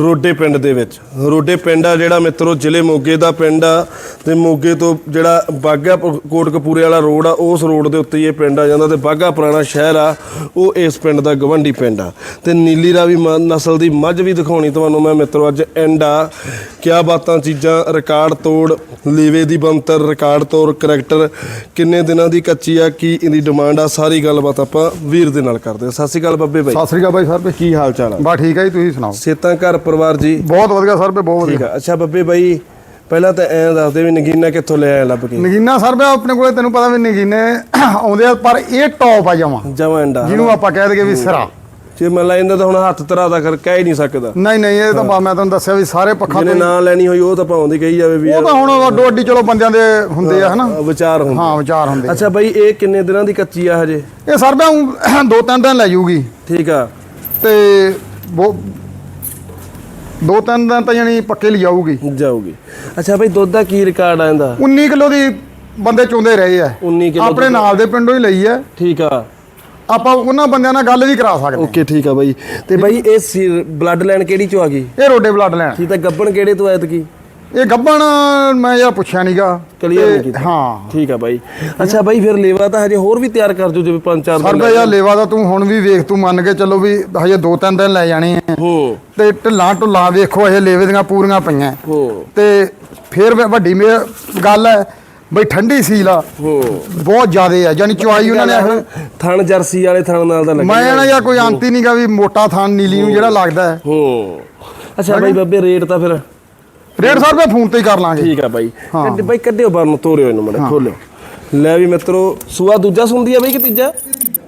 ਰੋਡੇ ਪਿੰਡ ਦੇ ਵਿੱਚ। ਰੋਡੇ ਪਿੰਡ ਆ ਜਿਹੜਾ ਮਿੱਤਰੋ ਜ਼ਿਲ੍ਹੇ ਮੋਗੇ ਦਾ ਪਿੰਡ ਆ ਤੇ ਮੋਗੇ ਤੋਂ ਜਿਹੜਾ ਬਾਗਾ ਕੋਟਕਪੂਰੇ ਵਾਲਾ ਰੋਡ ਆ ਉਸ ਰੋਡ ਦੇ ਉੱਤੇ ਹੀ ਇਹ ਪਿੰਡ ਆ ਜਾਂਦਾ ਤੇ ਬਾਗਾ ਪੁਰਾਣਾ ਸ਼ਹਿਰ ਆ ਉਹ ਇਸ ਪਿੰਡ ਦਾ ਗਵੰਡੀ ਪਿੰਡ ਆ। ਤੇ ਨੀਲੀ ਰਾਵੀ ਮ- ਨਸਲ ਦੀ ਮੱਝ ਵੀ ਦਿਖਾਉਣੀ ਤੁਹਾਨੂੰ ਮੈਂ ਮਿੱਤਰੋ ਅੱਜ ਐਂਡ ਆ। ਕਿਆ ਬਾਤਾਂ ਚੀਜ਼ਾਂ ਰਿਕਾਰਡ ਤੋੜ ਲੀਵੇ ਦੀ ਬੰਤਰ ਰਿਕਾਰਡ ਤੋੜ ਕਰੈਕਟਰ ਕਿੰਨੇ ਦਿਨਾਂ ਦੀ ਕੱਚੀ ਆ ਕੀ ਇਹਦੀ ਡਿਮਾਂਡ ਆ ਸਾਰੀ ਗੱਲਬਾਤ ਆਪਾਂ ਵੀਰ ਦੇ ਨਾਲ ਕਰਦੇ ਹਾਂ। ਸਤਿ ਸ਼੍ਰੀ ਅਕਾਲ ਬੱਬੇ ਬਾਈ। ਸਤਿ ਸ੍ਰੀ ਅਕਾਲ ਬਾਈ ਸਰ ਕੀ ਹਾਲ ਚਾਲ ਆ? ਬਾ ਠੀਕ ਹੈ ਜੀ ਤੁਸੀਂ ਸੁਣਾਓ? ਸੇਤਾਂ ਘਰ ਪਰਿਵਾਰ ਜੀ। ਬਹੁਤ ਵਧੀਆ ਸਰ ਬਹੁਤ ਠੀਕ ਵਧੀਆ ਆ। ਅੱਛਾ ਬੱਬੇ ਬਾਈ ਪਹਿਲਾਂ ਤਾਂ ਐਂ ਦੱਸਦੇ ਵੀ ਨਗੀਨਾ ਕਿੱਥੋਂ ਲੈ ਆਇਆ ਲੱਭ ਕੇ? ਨਗੀਨਾ ਸਰ ਬਈ ਆਪਣੇ ਕੋਲੇ ਤੈਨੂੰ ਪਤਾ ਵੀ ਨਗੀਨੇ ਆਉਂਦੇ ਆ ਪਰ ਇਹ ਟੌਪ ਆ ਜਾਵਾਂ ਜਮਾਂ ਐਂਡਾ ਜਿਹਨੂੰ ਆਪਾਂ ਕਹਿ ਦਈਏ ਵੀ ਸਿਰਾ। ਜੇ ਮੰਨ ਲਾ ਇਹਦਾ ਤਾਂ ਹੁਣ ਹੱਥ ਤਰਾ ਦਾ ਕਰ ਕਹਿ ਹੀ ਨਹੀਂ ਸਕਦਾ। ਨਹੀਂ ਨਹੀਂ ਇਹ ਤਾਂ ਮੈਂ ਤੁਹਾਨੂੰ ਦੱਸਿਆ ਵੀ ਸਾਰੇ ਪੱਖਾਂ ਤੋਂ ਨਾਂ ਲੈਣੀ ਹੋਈ ਉਹ ਤਾਂ ਪਾਉਂਦੀ ਕਹੀ ਜਾਵੇ ਵੀ ਉਹ ਤਾਂ ਹੁਣ ਅੱਡੋ ਅੱਡੀ ਚਲੋ ਬੰਦਿਆਂ ਦੇ ਹੁੰਦੇ ਆ ਹਨਾ? ਵਿਚਾਰ ਹੁੰਦੇ। ਹਾਂ ਵਿਚਾਰ ਹੁੰਦੇ। ਅੱਛਾ ਬਾਈ ਇਹ ਕਿੰਨੇ ਦਿਨਾਂ ਦੀ ਕੱਚੀ ਆ ਹਜੇ? ਇਹ ਸਰ ਊਂ ਦੋ ਤਿੰਨ ਦਿਨ ਲੈ ਜਾਊਗੀ ਠੀਕ ਆ। ਤੇ ਦੋ ਤਿੰਨ ਦਿਨ ਤਾਂ ਯਾਨੀ ਪੱਕੇ ਲਈ ਜਾਊਗੀ ਜਾਊਗੀ। ਅੱਛਾ ਬਾਈ ਦੁੱਧ ਦਾ ਕੀ ਰਿਕਾਰਡ ਆ ਇਹਦਾ? 19 ਕਿਲੋ ਦੀ ਬੰਦੇ ਚੋਂਦੇ ਰਹੇ ਆ। 19 ਕਿਲੋ ਆਪਣੇ ਨਾਲ ਦੇ ਪਿੰਡੋਂ ਹੀ ਲਈ ਆ। ਠੀਕ ਆ। ਆਪਾਂ ਉਹਨਾਂ ਬੰਦਿਆਂ ਨਾਲ ਗੱਲ ਵੀ ਕਰਾ ਸਕਦੇ ਓਕੇ ਠੀਕ ਆ ਬਾਈ। ਤੇ ਬਾਈ ਇਹ ਬਲੱਡ ਲਾਈਨ ਕਿਹੜੀ ਚੋਂ ਆ ਗਈ? ਇਹ ਰੋਡੇ ਬਲੱਡ ਲੈਣ। ਠੀਕ ਤਾਂ ਗੱਬਣ ਕਿਹੜੇ ਤੋਂ ਆਇਤ ਕੀ ਇਹ ਗੱਬਣ ਮੈਂ ਯਾਰ ਪੁੱਛਿਆ ਨਹੀਂਗਾ Clear ਨਹੀਂ ਕੀਤਾ। ਹਾਂ। ਠੀਕ ਆ ਬਾਈ। ਅੱਛਾ ਬਾਈ ਫਿਰ ਲੇਵਾ ਤਾਂ ਹਜੇ ਹੋਰ ਵੀ ਤਿਆਰ ਕਰ ਜੋ ਜਿਵੇਂ ਪੰਜ ਚਾਰ ਸਰ ਦਿਨ ਬਈ ਯਾਰ ਲੇਵਾ ਦਾ ਤੂੰ ਹੁਣ ਵੀ ਵੇਖ ਤੂੰ ਮੰਨ ਕੇ ਚੱਲੋ ਵੀ ਹਜੇ ਦੋ ਤਿੰਨ ਦਿਨ ਲੈ ਜਾਣੇ ਆ। ਹੂੰ। ਤੇ ਢਿੱਲਾਂ ਢੁੱਲਾਂ ਵੇਖੋ ਹਜੇ ਲੇਵੇ ਦੀਆਂ ਪੂਰੀਆਂ ਪਈਆਂ। ਹੂੰ। ਤੇ ਫਿਰ ਵੱਡੀ ਮੇ ਗੱਲ ਹੈ ਬਈ ਠੰਡੀ ਸੀਲ ਆ। ਹੂੰ। ਬਹੁਤ ਜ਼ਿਆਦੇ ਆ ਯਾਨੀ ਚੁਆਈ ਉਹਨਾਂ ਨੇ ਇਹੋ- ਥਣ ਜਰਸੀ ਵਾਲੇ ਥਣ ਨਾਲ ਦਾ ਲੱਗਿਆ ਮੈਂ ਨਾ ਯਾਰ ਕੋਈ ਅੰਤ ਹੀ ਨਹੀਂਗਾ ਵੀ ਮੋਟਾ ਥਾਨ ਨੀਲੀ ਨੂੰ ਜਿਹੜਾ ਲੱਗਦਾ ਹੈ। ਹੂੰ। ਅੱਛਾ ਬਾਈ ਬੱਬੇ ਰੇਟ ਤਾਂ ਫਿਰ ਰੇਟ ਸਰ ਮੈਂ ਫੋਨ ਤੇ ਹੀ ਕਰ ਲਾਂਗੇ। ਠੀਕ ਆ ਬਾਈ। ਕੱਢ ਬਾਈ ਕੱਢਿਓ ਬਾਹਰ ਨੂੰ ਤੋਰਿਓ ਇਹਨੂੰ ਮੜਾ ਖੋਲਿਓ। ਲੈ ਵੀ ਮਿੱਤਰੋ ਸੂਆ ਦੂਜਾ ਸੁੰਦੀ ਆ ਬਾਈ ਕਿ ਤੀਜਾ?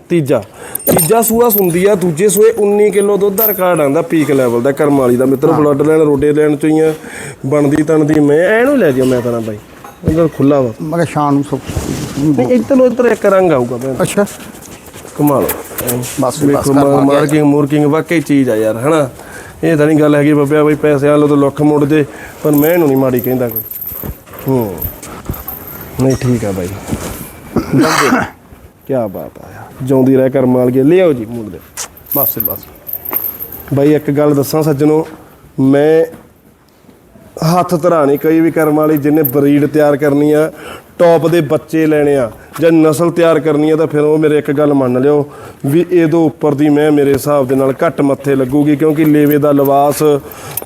ਤੀਜਾ। ਤੀਜਾ ਸੂਆ ਸੁੰਦੀ ਆ ਦੂਜੇ ਸੂਏ 19 ਕਿਲੋ ਦੁੱਧ ਦਾ ਰਿਕਾਰਡ ਆਂਦਾ ਪੀਕ ਲੈਵਲ ਦਾ ਕਰਮ ਵਾਲੀ ਦਾ। ਮਿੱਤਰੋ ਬਲੱਡ ਲੈਣ ਰੋਡੇ ਲੈਣ ਚੋਂ ਹੀ ਆ ਬਣਦੀ ਤਣਦੀ ਮੈਂ ਐਨੂੰ ਲੈ ਜਿਓ ਮੈਂ ਤਾਂ ਬਾਈ। ਅੰਦਰ ਖੁੱਲਾ ਵਾ। ਮੈਂ ਸ਼ਾਨ ਨੂੰ ਸੁ- ਨਹੀਂ ਇੱਧਰ ਨੂੰ ਇੱਧਰ ਇੱਕ ਰੰਗ ਆਊਗਾ ਭੈਣ। ਅੱਛਾ। ਕਮਾਲ ਬਸ ਮਾਰਕਿੰਗ ਮੂਰਕਿੰਗ ਵਾਕਈ ਚੀਜ਼ ਆ ਯਾਰ ਹਨਾ? ਇਹ ਤਾਂ ਨਹੀਂ ਗੱਲ ਹੈਗੀ ਬੱਬਿਆ ਬਈ, ਪੈਸੇ ਵਾਲੋ ਤਾਂ ਲੁੱਖ ਮੁੜ ਜੇ, ਪਰ ਮੈਂ ਇਹਨੂੰ ਨਹੀਂ ਮਾੜੀ ਕਹਿੰਦਾ ਕੋਈ। ਹੂੰ। ਨਹੀਂ, ਠੀਕ ਆ ਬਾਈ। ਕੀ ਬਾਤ ਆ ਜਿਉਂਦੀ ਰਹਿ ਕਰ ਮਾਲ ਕੇ ਲਿਆਓ ਜੀ ਮੁੜ ਦੇ। ਬਸ ਬਸ। ਬਾਈ, ਇੱਕ ਗੱਲ ਦੱਸਾਂ ਸੱਜਣੋ, ਮੈਂ ਹੱਥ ਧਰਾ ਨਹੀਂ, ਕਈ ਵੀ ਕਰਮ ਵਾਲੀ ਜਿਹਨੇ ਬਰੀਡ ਤਿਆਰ ਕਰਨੀ ਆ ਟੌਪ ਦੇ ਬੱਚੇ ਲੈਣੇ ਆ। ਜਾਂ ਨਸਲ ਤਿਆਰ ਕਰਨੀ ਆ ਤਾਂ ਫਿਰ ਉਹ ਮੇਰੇ ਇੱਕ ਗੱਲ ਮੰਨ ਲਿਓ ਵੀ ਇਹਦੋਂ ਉੱਪਰ ਦੀ ਮੈਂ ਮੇਰੇ ਹਿਸਾਬ ਦੇ ਨਾਲ ਘੱਟ ਮੱਥੇ ਲੱਗੂਗੀ ਕਿਉਂਕਿ ਲੇਵੇ ਦਾ ਲਿਬਾਸ,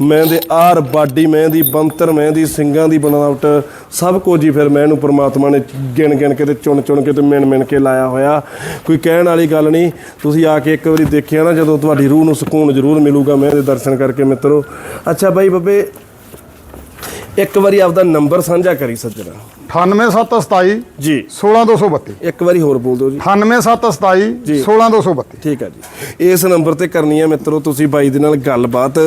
ਮੈਂ ਦੇ ਆਰ ਬਾਡੀ, ਮੈਂ ਦੀ ਬੰਤਰ, ਮੈਂ ਦੀ ਸਿੰਘਾਂ ਦੀ ਬਣਾਵਟ, ਸਭ ਕੁਝ ਹੀ ਫਿਰ ਮੈਂ ਇਹਨੂੰ ਪ੍ਰਮਾਤਮਾ ਨੇ ਗਿਣ ਗਿਣ ਕੇ ਤੇ ਚੁਣ ਚੁਣ ਕੇ ਤੇ ਮਿਣ ਮਿਣ ਕੇ ਲਾਇਆ ਹੋਇਆ। ਕੋਈ ਕਹਿਣ ਵਾਲੀ ਗੱਲ ਨਹੀਂ, ਤੁਸੀਂ ਆ ਕੇ ਇੱਕ ਵਾਰੀ ਦੇਖਿਆ ਨਾ ਜਦੋਂ ਤੁਹਾਡੀ ਰੂਹ ਨੂੰ ਸਕੂਨ ਜ਼ਰੂਰ ਮਿਲੂਗਾ ਮੈਂ ਇਹਦੇ ਦਰਸ਼ਨ ਕਰਕੇ ਮਿੱਤਰੋ। ਅੱਛਾ ਬਾਈ ਬੱਬੇ, ਇੱਕ ਵਾਰੀ ਆਪਦਾ ਨੰਬਰ ਸਾਂਝਾ ਕਰੀ ਸੱਜਣਾ। 98727 ਜੀ। 16232 ਇੱਕ ਵਾਰੀ ਹੋਰ ਬੋਲ ਦਿਓ ਜੀ। 98727 ਜੀ। 16232 ਠੀਕ ਹੈ ਜੀ। ਇਸ ਨੰਬਰ ਤੇ ਕਰਨੀ ਹੈ ਮਿੱਤਰੋ ਤੁਸੀਂ ਬਾਈ ਦੇ ਨਾਲ ਗੱਲਬਾਤ।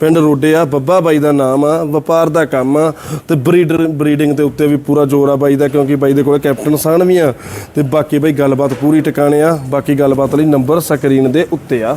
ਪਿੰਡ ਰੋਡੇ ਆ ਬੱਬਾ ਬਾਈ ਦਾ ਨਾਮ ਆ ਵਪਾਰ ਦਾ ਕੰਮ ਆ। ਤੇ ਬਰੀਡਰ ਬਰੀਡਿੰਗ ਦੇ ਉੱਤੇ ਵੀ ਪੂਰਾ ਜ਼ੋਰ ਆ ਬਾਈ ਦਾ ਕਿਉਂਕਿ ਬਾਈ ਦੇ ਕੋਲ ਕੈਪਟਨ ਸਾਨ ਵੀ ਆ। ਤੇ ਬਾਕੀ ਬਾਈ ਗੱਲਬਾਤ ਪੂਰੀ ਟਿਕਾਣੇ ਆ। ਬਾਕੀ ਗੱਲਬਾਤ ਲਈ ਨੰਬਰ ਸਕਰੀਨ ਦੇ ਉੱਤੇ ਆ।